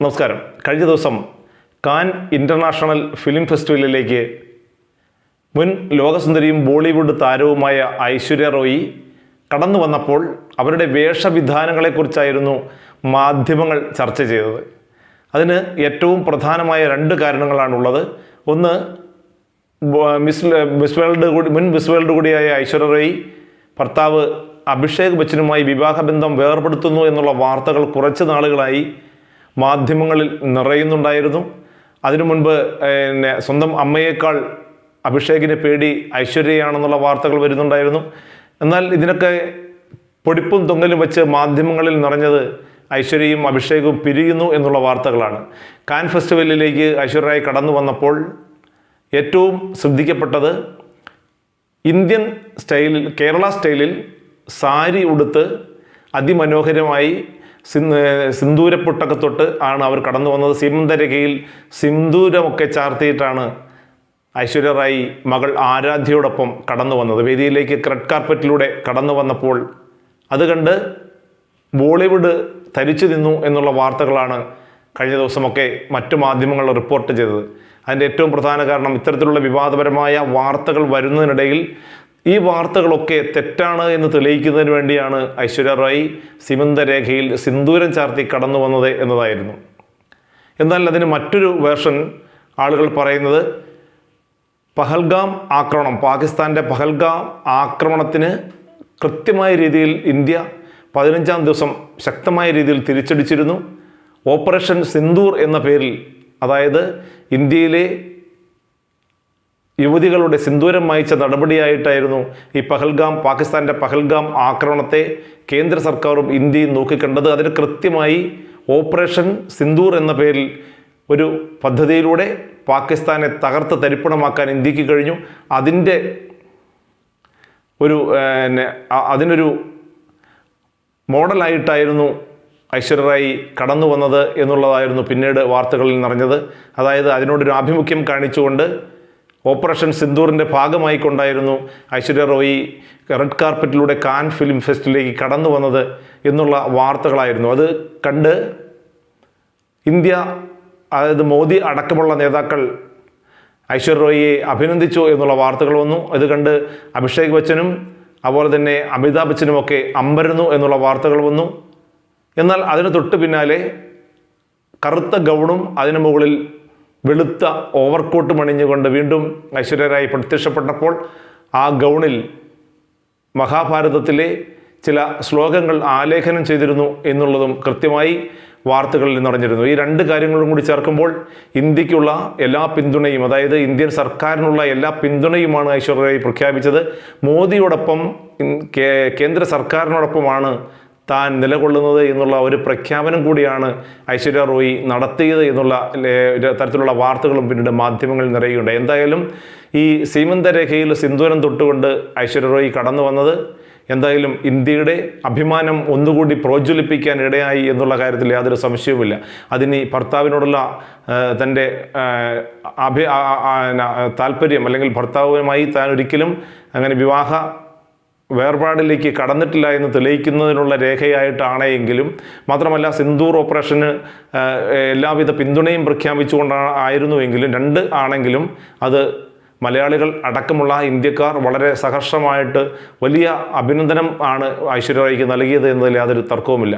നമസ്കാരം. കഴിഞ്ഞ ദിവസം കാൻ ഇന്റർനാഷണൽ ഫിലിം ഫെസ്റ്റിവലിലേക്ക് മുൻ ലോകസുന്ദരിയും ബോളിവുഡ് താരവുമായ ഐശ്വര്യ റോയി കടന്നു വന്നപ്പോൾ അവരുടെ വേഷവിധാനങ്ങളെക്കുറിച്ചായിരുന്നു മാധ്യമങ്ങൾ ചർച്ച ചെയ്തത്. അതിന് ഏറ്റവും പ്രധാനമായ രണ്ട് കാരണങ്ങളാണുള്ളത്. ഒന്ന് മിസ് മിസ് വേൾഡ് കൂടി മുൻ മിസ് വേൾഡ് കൂടിയായ ഐശ്വര്യ റോയി ഭർത്താവ് അഭിഷേക് ബച്ചനുമായി വിവാഹബന്ധം വേർപെടുത്തുന്നു എന്നുള്ള വാർത്തകൾ കുറച്ച് നാളുകളായി മാധ്യമങ്ങളിൽ നിറയുന്നുണ്ടായിരുന്നു. അതിനു മുൻപ് പിന്നെ സ്വന്തം അമ്മയേക്കാൾ അഭിഷേകിനെ പേടി ഐശ്വര്യയാണെന്നുള്ള വാർത്തകൾ വരുന്നുണ്ടായിരുന്നു. എന്നാൽ ഇതിനൊക്കെ പൊടിപ്പും തൊങ്ങലും വെച്ച് മാധ്യമങ്ങളിൽ നിറഞ്ഞത് ഐശ്വര്യയും അഭിഷേകവും പിരിയുന്നു എന്നുള്ള വാർത്തകളാണ്. കാൻ ഫെസ്റ്റിവലിലേക്ക് ഐശ്വര്യരായി കടന്നു വന്നപ്പോൾ ഏറ്റവും ശ്രദ്ധിക്കപ്പെട്ടത് ഇന്ത്യൻ സ്റ്റൈലിൽ കേരള സ്റ്റൈലിൽ സാരി ഉടുത്ത് അതിമനോഹരമായി സിന്ദൂരപ്പൊട്ടൊക്കെ തൊട്ട് ആണ് അവർ കടന്നു വന്നത്. സിമന്തരകയിൽ സിന്ദൂരമൊക്കെ ചാർത്തിയിട്ടാണ് ഐശ്വര്യ റായി മകൾ ആരാധ്യയോടൊപ്പം കടന്നു വന്നത്. വേദിയിലേക്ക് റെഡ് കാർപ്പറ്റിലൂടെ കടന്നു വന്നപ്പോൾ അത് കണ്ട് ബോളിവുഡ് തരിച്ചു നിന്നു എന്നുള്ള വാർത്തകളാണ് കഴിഞ്ഞ ദിവസമൊക്കെ മറ്റു മാധ്യമങ്ങൾ റിപ്പോർട്ട് ചെയ്തത്. അതിന്റെ ഏറ്റവും പ്രധാന കാരണം ഇത്തരത്തിലുള്ള വിവാദപരമായ വാർത്തകൾ വരുന്നതിനിടയിൽ ഈ വാർത്തകളൊക്കെ തെറ്റാണ് എന്ന് തെളിയിക്കുന്നതിന് വേണ്ടിയാണ് ഐശ്വര്യ റായി സിമന്തരേഖയിൽ സിന്ദൂരം ചാർത്തി കടന്നു വന്നത് എന്നതായിരുന്നു. എന്നാൽ അതിന് മറ്റൊരു വേർഷൻ ആളുകൾ പറയുന്നത് പഹൽഗാം ആക്രമണം പാകിസ്ഥാന്റെ പഹൽഗാം ആക്രമണത്തിന് കൃത്യമായ രീതിയിൽ ഇന്ത്യ പതിനഞ്ചാം ദിവസം ശക്തമായ രീതിയിൽ തിരിച്ചടിച്ചിരുന്നു. ഓപ്പറേഷൻ സിന്ദൂർ എന്ന പേരിൽ അതായത് ഇന്ത്യയിലെ യുവതികളുടെ സിന്ദൂരം മായിച്ച നടപടിയായിട്ടായിരുന്നു ഈ പഹൽഗാം പാകിസ്ഥാന്റെ പഹൽഗാം ആക്രമണത്തെ കേന്ദ്ര സർക്കാരും ഇന്ത്യയും നോക്കിക്കണ്ടത്. അതിന് കൃത്യമായി ഓപ്പറേഷൻ സിന്ദൂർ എന്ന പേരിൽ ഒരു പദ്ധതിയിലൂടെ പാകിസ്ഥാനെ തകർത്ത് തരിപ്പണമാക്കാൻ ഇന്ത്യയ്ക്ക് കഴിഞ്ഞു. അതിന്റെ ഒരു അതിനൊരു മോഡലായിട്ടായിരുന്നു ഐശ്വര്യറായി കടന്നു വന്നത് എന്നുള്ളതായിരുന്നു പിന്നീട് വാർത്തകളിൽ നിറഞ്ഞത്. അതായത് അതിനോടൊരു ആഭിമുഖ്യം കാണിച്ചുകൊണ്ട് ഓപ്പറേഷൻ സിന്ദൂറിന്റെ ഭാഗമായിക്കൊണ്ടായിരുന്നു ഐശ്വര്യ റോയി റെഡ് കാർപ്പറ്റിലൂടെ കാൻ ഫിലിം ഫെസ്റ്റിലേക്ക് കടന്നു വന്നത് എന്നുള്ള വാർത്തകളായിരുന്നു. അത് കണ്ട് ഇന്ത്യ അതായത് മോദി അടക്കമുള്ള നേതാക്കൾ ഐശ്വര്യ റോയിയെ അഭിനന്ദിച്ചു എന്നുള്ള വാർത്തകൾ വന്നു. അത് കണ്ട് അഭിഷേക് ബച്ചനും അതുപോലെ തന്നെ അമിതാഭ് ബച്ചനുമൊക്കെ അമ്പരുന്നു എന്നുള്ള വാർത്തകൾ വന്നു. എന്നാൽ അതിന് തൊട്ട് പിന്നാലെ കറുത്ത ഗൗണും അതിന് മുകളിൽ വെളുത്ത ഓവർകോട്ട് മണിഞ്ഞുകൊണ്ട് വീണ്ടും ഐശ്വര്യരായി പ്രത്യക്ഷപ്പെട്ടപ്പോൾ ആ ഗൗണിൽ മഹാഭാരതത്തിലെ ചില ശ്ലോകങ്ങൾ ആലേഖനം ചെയ്തിരുന്നു എന്നുള്ളതും കൃത്യമായി വാർത്തകളിൽ നിറഞ്ഞിരുന്നു ഈ രണ്ട് കാര്യങ്ങളും കൂടി ചേർക്കുമ്പോൾ ഇന്ത്യക്കുള്ള എല്ലാ പിന്തുണയും അതായത് ഇന്ത്യൻ സർക്കാരിനുള്ള എല്ലാ പിന്തുണയുമാണ് ഐശ്വര്യ പ്രഖ്യാപിച്ചത്. മോദിയോടൊപ്പം കേന്ദ്ര സർക്കാരിനോടൊപ്പമാണ് താൻ നിലകൊള്ളുന്നത് എന്നുള്ള ഒരു പ്രഖ്യാപനം കൂടിയാണ് ഐശ്വര്യ റോയി നടത്തിയത് എന്നുള്ള തരത്തിലുള്ള വാർത്തകളും പിന്നീട് മാധ്യമങ്ങളിൽ നിറയുകയുണ്ട് എന്തായാലും ഈ സീമന്തരേഖയിൽ സിന്ദൂരം തൊട്ടുകൊണ്ട് ഐശ്വര്യ റോയി കടന്നു വന്നത് എന്തായാലും ഇന്ത്യയുടെ അഭിമാനം ഒന്നുകൂടി പ്രോജ്വലിപ്പിക്കാൻ ഇടയായി എന്നുള്ള കാര്യത്തിൽ യാതൊരു സംശയവുമില്ല. അതിന് ഭർത്താവിനോടുള്ള തന്റെ അഭി താല്പര്യം അല്ലെങ്കിൽ ഭർത്താവുമായി താൻ ഒരിക്കലും അങ്ങനെ വിവാഹ വേർപാടിലേക്ക് കടന്നിട്ടില്ല എന്ന് തെളിയിക്കുന്നതിനുള്ള രേഖയായിട്ടാണ് എങ്കിലും മാത്രമല്ല സിന്ദൂർ ഓപ്പറേഷന് എല്ലാവിധ പിന്തുണയും പ്രഖ്യാപിച്ചുകൊണ്ടാണ് ആയിരുന്നുവെങ്കിലും രണ്ട് ആണെങ്കിലും അത് മലയാളികൾ അടക്കമുള്ള ഇന്ത്യക്കാർ വളരെ സഹർഷമായിട്ട് വലിയ അഭിനന്ദനം ആണ് ഐശ്വര്യ റായിക്ക് നൽകിയത് എന്നതിൽ യാതൊരു തർക്കവുമില്ല.